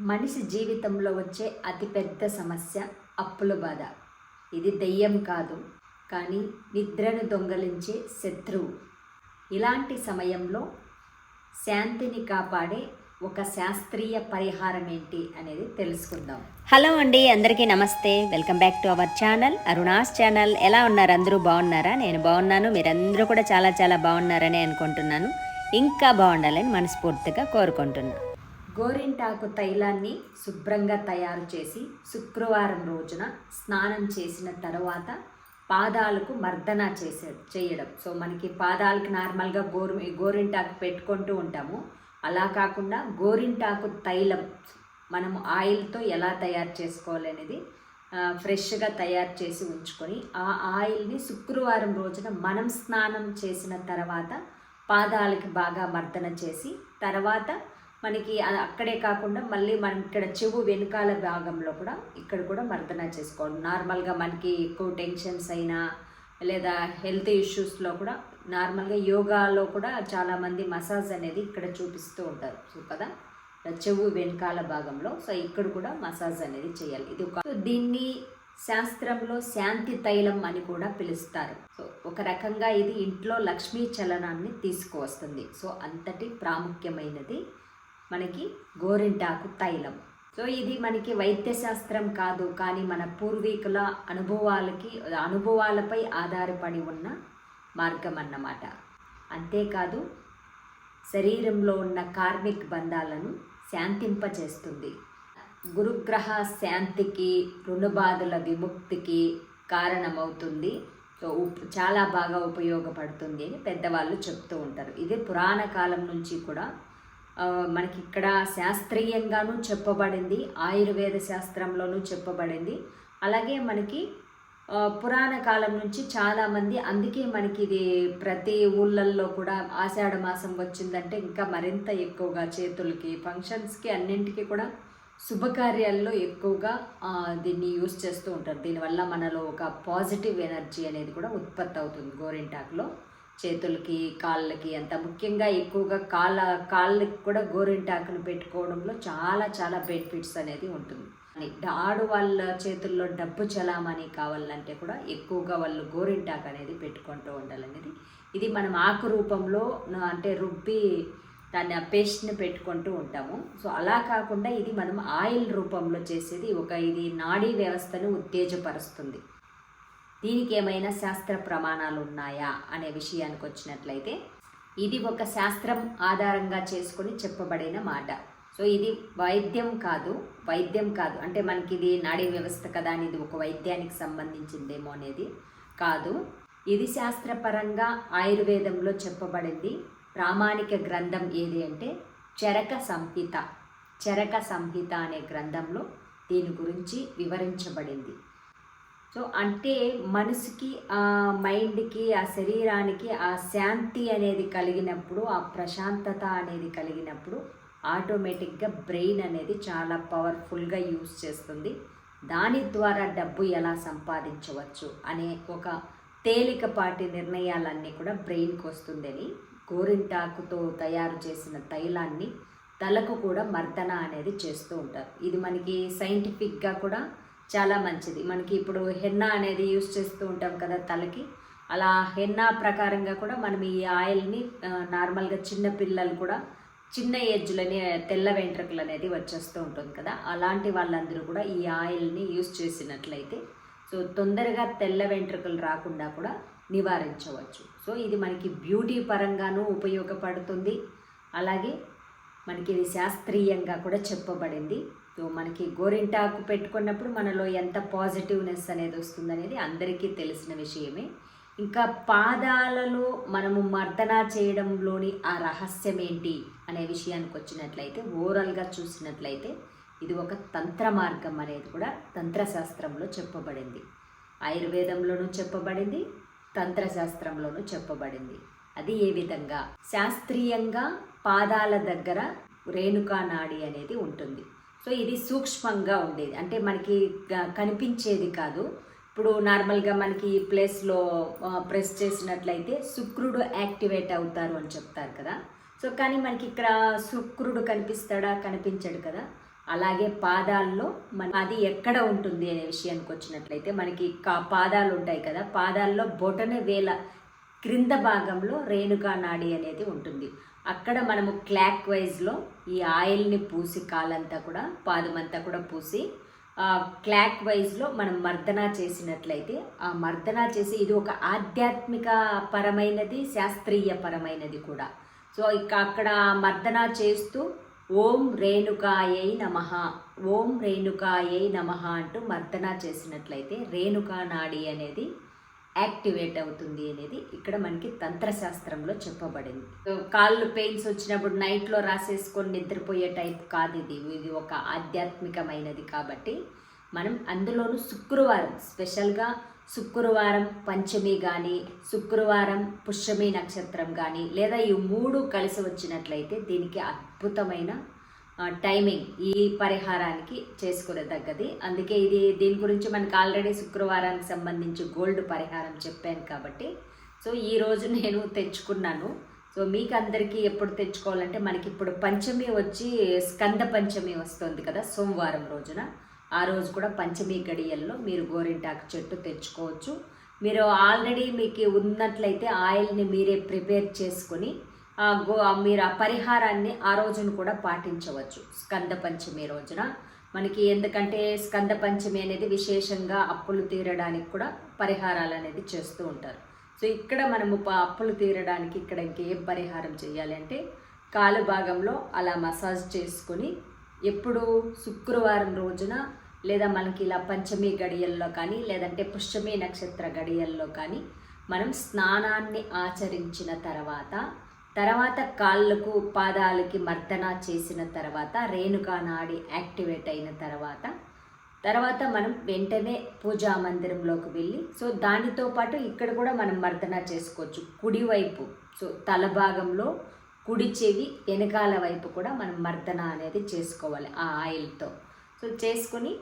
మనిషి జీవితంలో వచ్చే అతిపెద్ద సమస్య అప్పుల బాధ. ఇది దెయ్యం కాదు కానీ నిద్రను దొంగలించే శత్రువు. ఇలాంటి సమయంలో శాంతిని కాపాడే ఒక శాస్త్రీయ పరిహారం ఏంటి అనేది తెలుసుకుందాం. హలో అండి అందరికీ నమస్తే. Welcome back to our channel. Aruna's channel. ఎలా ఉన్నారు? అందరూ బాగున్నారా? నేను బాగున్నాను. మీరందరూ కూడా చాలా చాలా బాగున్నారని అనుకుంటున్నాను. ఇంకా బాగుండాలని మనస్ఫూర్తిగా కోరుకుంటున్నాను గోరింటాకు తైలాన్ని శుభ్రంగా తయారు చేసి శుక్రవారం రోజున స్నానం చేసిన తర్వాత పాదాలకు మర్దన చేసే చేయడం. సో మనకి పాదాలకు నార్మల్గా గోరు గోరింటాకు పెట్టుకుంటూ ఉంటాము. అలా కాకుండా గోరింటాకు తైలం మనము ఆయిల్తో ఎలా తయారు చేసుకోవాలి అనేది ఫ్రెష్గా తయారు చేసి ఉంచుకొని ఆ ఆయిల్ని శుక్రవారం రోజున మనం స్నానం చేసిన తర్వాత పాదాలకి బాగా మర్దన చేసి తర్వాత మనకి అక్కడే కాకుండా మళ్ళీ మనం ఇక్కడ చెవు వెనకాల భాగంలో కూడా ఇక్కడ కూడా మర్దన చేసుకోవాలి నార్మల్గా మనకి ఎక్కువ టెన్షన్స్ అయినా లేదా హెల్త్ ఇష్యూస్లో కూడా నార్మల్గా యోగాలో కూడా చాలామంది మసాజ్ అనేది ఇక్కడ చూపిస్తూ ఉంటారు. సో కదా? చెవు వెనకాల భాగంలో. సో ఇక్కడ కూడా మసాజ్ అనేది చేయాలి. ఇది ఒక దీన్ని శాస్త్రంలో శాంతి తైలం అని కూడా పిలుస్తారు. సో ఒక రకంగా ఇది ఇంట్లో లక్ష్మీ చలనాన్ని తీసుకువస్తుంది. సో అంతటి ప్రాముఖ్యమైనది మనకి గోరింటాకు తైలం. సో ఇది మనకి వైద్య శాస్త్రం కాదు కానీ మన పూర్వీకుల అనుభవాలకి అనుభవాలపై ఆధారపడి ఉన్న మార్గం అన్నమాట. అంతేకాదు శరీరంలో ఉన్న కార్మిక్ బంధాలను శాంతింపచేస్తుంది గురుగ్రహ శాంతికి రుణబాధల విముక్తికి కారణమవుతుంది. సో చాలా బాగా ఉపయోగపడుతుంది అని పెద్దవాళ్ళు చెప్తూ ఉంటారు. ఇది పురాణ కాలం నుంచి కూడా మనకి ఇక్కడ శాస్త్రీయంగానూ చెప్పబడింది ఆయుర్వేద శాస్త్రంలోనూ చెప్పబడింది. అలాగే మనకి పురాణ కాలం నుంచి చాలామంది అందుకే మనకి ఇది ప్రతి ఊళ్ళల్లో కూడా ఆషాఢ మాసం వచ్చిందంటే ఇంకా మరింత ఎక్కువగా చేతులకి ఫంక్షన్స్కి అన్నింటికి కూడా శుభకార్యాల్లో ఎక్కువగా దీన్ని యూస్ చేస్తూ ఉంటారు. దీనివల్ల మనలో ఒక పాజిటివ్ ఎనర్జీ అనేది కూడా ఉత్పత్తి అవుతుంది గోరింటాకులో. చేతులకి కాళ్ళకి అంత ముఖ్యంగా ఎక్కువగా కాళ్ళ కాళ్ళకి కూడా గోరింటాకును పెట్టుకోవడంలో చాలా చాలా బెనిఫిట్స్ అనేది ఉంటుంది. ఆడు వాళ్ళ చేతుల్లో డబ్బు చలామణి కావాలంటే కూడా ఎక్కువగా వాళ్ళు గోరింటాకు అనేది పెట్టుకుంటూ ఉండాలనేది. ఇది మనం ఆకు రూపంలో అంటే రుబ్బి దాన్ని ఆ పేస్ట్ని పెట్టుకుంటూ ఉంటాము. సో అలా కాకుండా ఇది మనం ఆయిల్ రూపంలో చేసేది ఒక ఇది నాడీ వ్యవస్థను ఉత్తేజపరుస్తుంది. దీనికి ఏమైనా శాస్త్ర ప్రమాణాలు ఉన్నాయా అనే విషయానికి వచ్చినట్లయితే ఇది ఒక శాస్త్రం ఆధారంగా చేసుకొని చెప్పబడిన మాట. సో ఇది వైద్యం కాదు వైద్యం కాదు. అంటే మనకి ఇది నాడీ వ్యవస్థ కదా అని ఇది ఒక వైద్యానికి సంబంధించిందేమో అనేది కాదు. ఇది శాస్త్రపరంగా ఆయుర్వేదంలో చెప్పబడింది. ప్రామాణిక గ్రంథం ఏది అంటే చరక సంహిత. చరక సంహిత అనే గ్రంథంలో దీని గురించి వివరించబడింది. సో అంటే మనసుకి ఆ మైండ్కి ఆ శరీరానికి ఆ శాంతి అనేది కలిగినప్పుడు ఆ ప్రశాంతత అనేది కలిగినప్పుడు ఆటోమేటిక్గా బ్రెయిన్ అనేది చాలా పవర్ఫుల్గా యూస్ చేస్తుంది. దాని ద్వారా డబ్బు ఎలా సంపాదించవచ్చు అనే ఒక తేలికపాటి నిర్ణయాలన్నీ కూడా బ్రెయిన్కి వస్తుందని గోరింటాకుతో తయారు చేసిన తైలాన్ని తలకు కూడా మర్దన అనేది చేస్తూ ఉంటారు. ఇది మనకి సైంటిఫిక్గా కూడా చాలా మంచిది. మనకి ఇప్పుడు హెన్నా అనేది యూస్ చేస్తూ ఉంటాం కదా తలకి. అలా హెన్నా ప్రకారంగా కూడా మనం ఈ ఆయిల్ని నార్మల్గా చిన్న పిల్లలు కూడా చిన్న ఏజ్లోనే తెల్ల వెంట్రుకలు అనేది వచ్చేస్తూ ఉంటుంది కదా. అలాంటి వాళ్ళందరూ కూడా ఈ ఆయిల్ని యూస్ చేసినట్లయితే సో తొందరగా తెల్ల వెంట్రుకలు రాకుండా కూడా నివారించవచ్చు. సో ఇది మనకి బ్యూటీ పరంగానూ ఉపయోగపడుతుంది. అలాగే మనకి ఇది శాస్త్రీయంగా కూడా చెప్పబడింది. సో మనకి గోరింటాకు పెట్టుకున్నప్పుడు మనలో ఎంత పాజిటివ్నెస్ అనేది వస్తుందనేది అందరికీ తెలిసిన విషయమే. ఇంకా పాదాలలో మనము మర్దన చేయడంలోని ఆ రహస్యం ఏంటి అనే విషయానికి వచ్చినట్లయితే ఓవరాల్గా చూసినట్లయితే ఇది ఒక తంత్ర మార్గం అనేది కూడా తంత్రశాస్త్రంలో చెప్పబడింది. ఆయుర్వేదంలోనూ చెప్పబడింది తంత్రశాస్త్రంలోనూ చెప్పబడింది. అది ఏ విధంగా శాస్త్రీయంగా పాదాల దగ్గర రేణుకా నాడి అనేది ఉంటుంది. సో ఇది సూక్ష్మంగా ఉండేది. అంటే మనకి కనిపించేది కాదు. ఇప్పుడు నార్మల్గా మనకి ఈ ప్లేస్లో ప్రెస్ చేసినట్లయితే శుక్రుడు యాక్టివేట్ అవుతారు అని చెప్తారు కదా. సో కానీ మనకి ఇక్కడ శుక్రుడు కనిపిస్తాడా? కనిపించడు కదా. అలాగే పాదాల్లో మన అది ఎక్కడ ఉంటుంది అనే విషయానికి వచ్చినట్లయితే మనకి కా పాదాలు ఉంటాయి కదా. పాదాల్లో బొటన వేల క్రింద భాగంలో రేణుకా నాడి అనేది ఉంటుంది. అక్కడ మనము క్లాక్ వైజ్లో ఈ ఆయిల్ని పూసి కాలంతా కూడా పాదమంతా కూడా పూసి ఆ, క్లాక్ వైజ్లో మనం మర్దన చేసినట్లయితే ఆ మర్దన చేసి ఇది ఒక ఆధ్యాత్మిక పరమైనది శాస్త్రీయ పరమైనది కూడా. సో ఇక అక్కడ మర్దన చేస్తూ ఓం రేణుకాయై నమ ఓం రేణుకాయై నమ అంటూ మర్దన చేసినట్లయితే రేణుకా నాడి అనేది యాక్టివేట్ అవుతుంది అనేది ఇక్కడ మనకి తంత్రశాస్త్రంలో చెప్పబడింది. కాళ్ళు పెయిన్స్ వచ్చినప్పుడు నైట్లో రాసేసుకొని నిద్రపోయే టైప్ కాదు ఇది. ఇది ఒక ఆధ్యాత్మికమైనది కాబట్టి మనం అందులోనూ శుక్రవారం స్పెషల్గా శుక్రవారం పంచమి కానీ శుక్రవారం పుష్యమి నక్షత్రం కానీ లేదా ఈ మూడు కలిసి వచ్చినట్లయితే దీనికి అద్భుతమైన టైమింగ్ ఈ పరిహారానికి చేసుకునేదగ్గది అందుకే ఇది దీని గురించి మనకు ఆల్రెడీ శుక్రవారానికి సంబంధించి గోల్డ్ పరిహారం చెప్పాను కాబట్టి. సో ఈ రోజు నేను తెచ్చుకున్నాను. సో మీకు అందరికీ ఎప్పుడు తెచ్చుకోవాలంటే మనకి ఇప్పుడు పంచమి వచ్చి స్కంద పంచమి వస్తుంది కదా సోమవారం రోజున. ఆ రోజు కూడా పంచమి గడియల్లో మీరు గోరింటాకు చెట్టు తెచ్చుకోవచ్చు. మీరు ఆల్రెడీ మీకు ఉన్నట్లయితే ఆయిల్ని మీరే ప్రిపేర్ చేసుకొని మీరు ఆ పరిహారాన్ని ఆ రోజున కూడా పాటించవచ్చు. స్కంద పంచమి రోజున. మనకి ఎందుకంటే స్కంద పంచమి అనేది విశేషంగా అప్పులు తీరడానికి కూడా పరిహారాలు అనేది చేస్తూ ఉంటారు. సో ఇక్కడ మనము ప- అప్పులు తీరడానికి ఇక్కడ ఇంకేం పరిహారం చేయాలి అంటే కాలు భాగంలో అలా మసాజ్ చేసుకొని ఎప్పుడు శుక్రవారం రోజున లేదా మనకి ఇలా పంచమి గడియల్లో కానీ లేదంటే పుష్యమి నక్షత్ర గడియల్లో కానీ మనం స్నానాన్ని ఆచరించిన తర్వాత తర్వాత కాళ్ళకు పాదాలకి మర్దన చేసిన తర్వాత రేణుకా నాడి యాక్టివేట్ అయిన తర్వాత తర్వాత మనం వెంటనే పూజా మందిరంలోకి వెళ్ళి సో దానితో పాటు ఇక్కడ కూడా మనం మర్దన చేసుకోవచ్చు. కుడివైపు సో తల భాగంలో కుడి చెవి వెనకాల వైపు కూడా మనం మర్దన అనేది చేసుకోవాలి ఆ ఆయిల్తో. సో చేసుకొని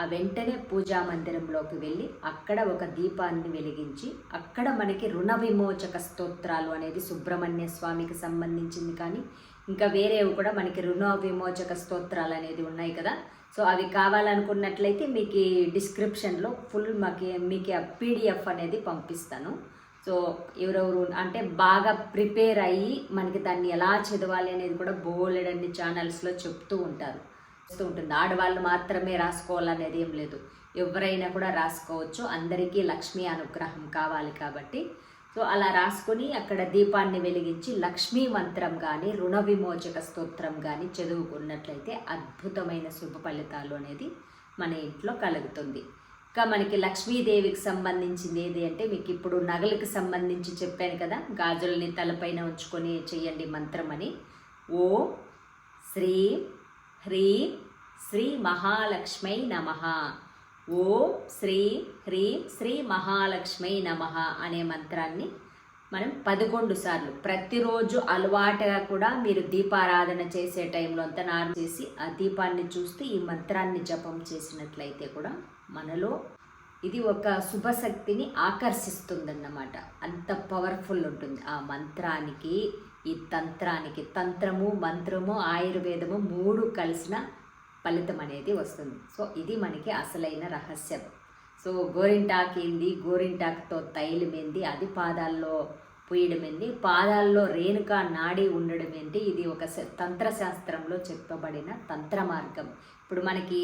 ఆ వెంటనే పూజా మందిరంలోకి వెళ్ళి అక్కడ ఒక దీపాన్ని వెలిగించి అక్కడ మనకి రుణ విమోచక స్తోత్రాలు అనేది సుబ్రహ్మణ్య స్వామికి సంబంధించింది కానీ ఇంకా వేరేవి కూడా మనకి రుణ విమోచక స్తోత్రాలు అనేది ఉన్నాయి కదా. సో అవి కావాలనుకున్నట్లయితే మీకు డిస్క్రిప్షన్లో ఫుల్ మాకి మీకు ఆ పీడిఎఫ్ అనేది పంపిస్తాను. సో ఎవరెవరు అంటే బాగా ప్రిపేర్ అయ్యి మనకి దాన్ని ఎలా చదవాలి అనేది కూడా బోలెడన్ని ఛానల్స్లో చెప్తూ ఉంటారు. వస్తూ ఉంటుంది. ఆడవాళ్ళు మాత్రమే రాసుకోవాలనేది ఏం లేదు. ఎవరైనా కూడా రాసుకోవచ్చు. అందరికీ లక్ష్మీ అనుగ్రహం కావాలి కాబట్టి. సో అలా రాసుకొని అక్కడ దీపాన్ని వెలిగించి లక్ష్మీ మంత్రం కానీ రుణ విమోచక స్తోత్రం కానీ చదువుకున్నట్లయితే అద్భుతమైన శుభ ఫలితాలు అనేది మన ఇంట్లో కలుగుతుంది. ఇంకా మనకి లక్ష్మీదేవికి సంబంధించింది ఏది అంటే మీకు ఇప్పుడు నగలకు సంబంధించి చెప్పాను కదా. గాజుల్ని తలపైన ఉంచుకొని చేయండి మంత్రం అని. ఓ శ్రీ హ్రీం శ్రీ మహాలక్ష్మై నమ. ఓం శ్రీ హ్రీం శ్రీ మహాలక్ష్మై నమ అనే మంత్రాన్ని మనం పదకొండు సార్లు ప్రతిరోజు అలవాటుగా కూడా మీరు దీపారాధన చేసే టైంలో అంతా నారు చేసి ఆ దీపాన్ని చూస్తూ ఈ మంత్రాన్ని జపం చేసినట్లయితే కూడా మనలో ఇది ఒక శుభశక్తిని ఆకర్షిస్తుందన్నమాట. అంత పవర్ఫుల్ ఉంటుంది. ఆ మంత్రానికి ఈ తంత్రానికి తంత్రము మంత్రము ఆయుర్వేదము మూడు కలిసిన ఫలితం అనేది వస్తుంది. సో ఇది మనకి అసలైన రహస్యం. సో గోరింటాకు ఏంది? గోరింటాకుతో తైలం ఏంది? అది పాదాల్లో పూయడం ఏంది? పాదాల్లో రేణుక నాడి ఉండడం ఏంటి? ఇది ఒక తంత్రశాస్త్రంలో చెప్పబడిన తంత్ర మార్గం. ఇప్పుడు మనకి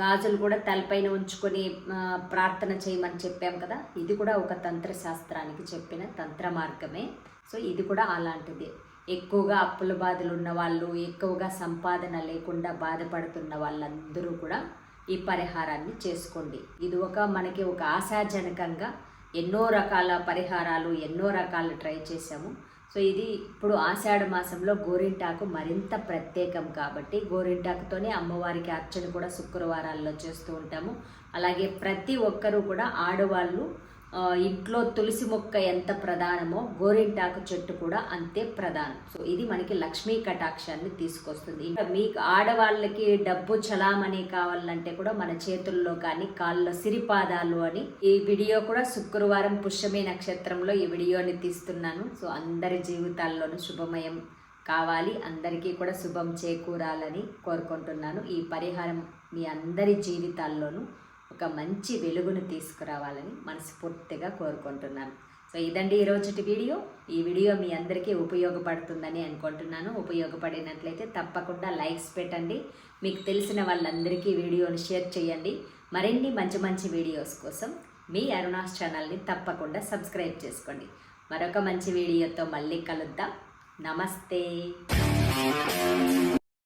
గాజులు కూడా తలపైన ఉంచుకొని ప్రార్థన చేయమని చెప్పాం కదా? ఇది కూడా ఒక తంత్రశాస్త్రానికి చెప్పిన తంత్ర మార్గమే. సో ఇది కూడా అలాంటిదే. ఎక్కువగా అప్పుల బాధలు ఉన్న వాళ్ళు ఎక్కువగా సంపాదన లేకుండా బాధపడుతున్న వాళ్ళందరూ కూడా ఈ పరిహారాన్ని చేసుకోండి. ఇది ఒక మనకి ఒక ఆశాజనకంగా ఎన్నో రకాల పరిహారాలు ఎన్నో రకాలు ట్రై చేసాము సో ఇది ఇప్పుడు ఆషాఢ మాసంలో గోరింటాకు మరింత ప్రత్యేకం కాబట్టి గోరింటాకుతోనే అమ్మవారికి అర్చన కూడా శుక్రవారాల్లో చేస్తూ ఉంటాము. అలాగే ప్రతి ఒక్కరూ కూడా ఆడవాళ్ళు ఇంట్లో తులసి మొక్క ఎంత ప్రధానమో గోరింటాకు చెట్టు కూడా అంతే ప్రధానం. సో ఇది మనకి లక్ష్మీ కటాక్షాన్ని తీసుకొస్తుంది. ఇంకా మీకు ఆడవాళ్ళకి డబ్బు చలామణి కావాలంటే కూడా మన చేతుల్లో కానీ కాళ్ళలో సిరిపాదాలు అని ఈ వీడియో కూడా శుక్రవారం పుష్యమి నక్షత్రంలో ఈ వీడియోని తీస్తున్నాను. సో అందరి జీవితాల్లోనూ శుభమయం కావాలి. అందరికీ కూడా శుభం చేకూరాలని కోరుకుంటున్నాను. ఈ పరిహారం మీ అందరి జీవితాల్లోనూ ఒక మంచి వెలుగును తీసుకురావాలని మనస్ఫూర్తిగా కోరుకుంటున్నాను. సో ఇదండి ఈరోజుటి వీడియో. ఈ వీడియో మీ అందరికీ ఉపయోగపడుతుందని అనుకుంటున్నాను. ఉపయోగపడినట్లయితే తప్పకుండా లైక్స్ పెట్టండి. మీకు తెలిసిన వాళ్ళందరికీ వీడియోని షేర్ చేయండి. మరిన్ని మంచి మంచి వీడియోస్ కోసం మీ అరుణాస్ ఛానల్ని తప్పకుండా సబ్స్క్రైబ్ చేసుకోండి. మరొక మంచి వీడియోతో మళ్ళీ కలుద్దాం. నమస్తే.